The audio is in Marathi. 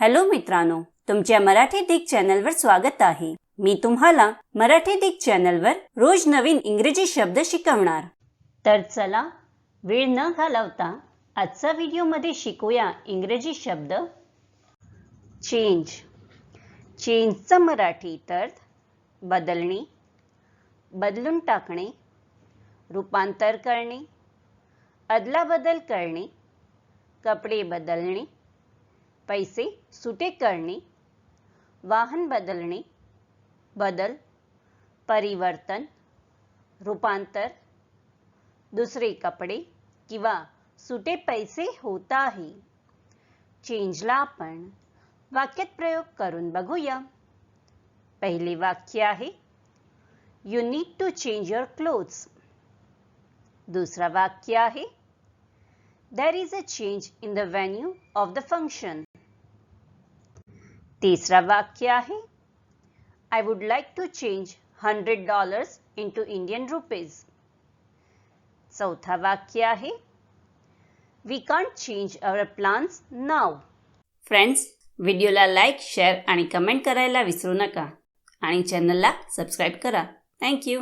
हॅलो मित्रांनो तुमच्या मराठी दिग चॅनलवर स्वागत आहे. मी तुम्हाला मराठी दिग चॅनलवर रोज नवीन इंग्रजी शब्द शिकवणार. तर चला वेळ न घालवता आजचा व्हिडिओमध्ये शिकूया इंग्रजी शब्द. चेंज. चेंजचा मराठी अर्थ बदलणे बदलून टाकणे रूपांतर करणे अदलाबदल करणे कपडे बदलणे पैसे सुटे करणे वाहन बदलणे बदल, परिवर्तन, रूपांतर, दुसरे कपडे किंवा सुटे पैसे होत आहे चेंजला आपण प्रयोग करून पहिले वाक्य आहे you need to change your clothes दुसरा वाक्य आहे there is a change in the venue of the function. तिसरा वाक्य आहे I would like to change hundred dollars into Indian rupees चौथा वाक्य आहे we can't change our plans now friends व्हिडिओला लाईक शेअर आणि कमेंट करायला विसरू नका आणि चॅनलला सबस्क्राईब करा थँक्यू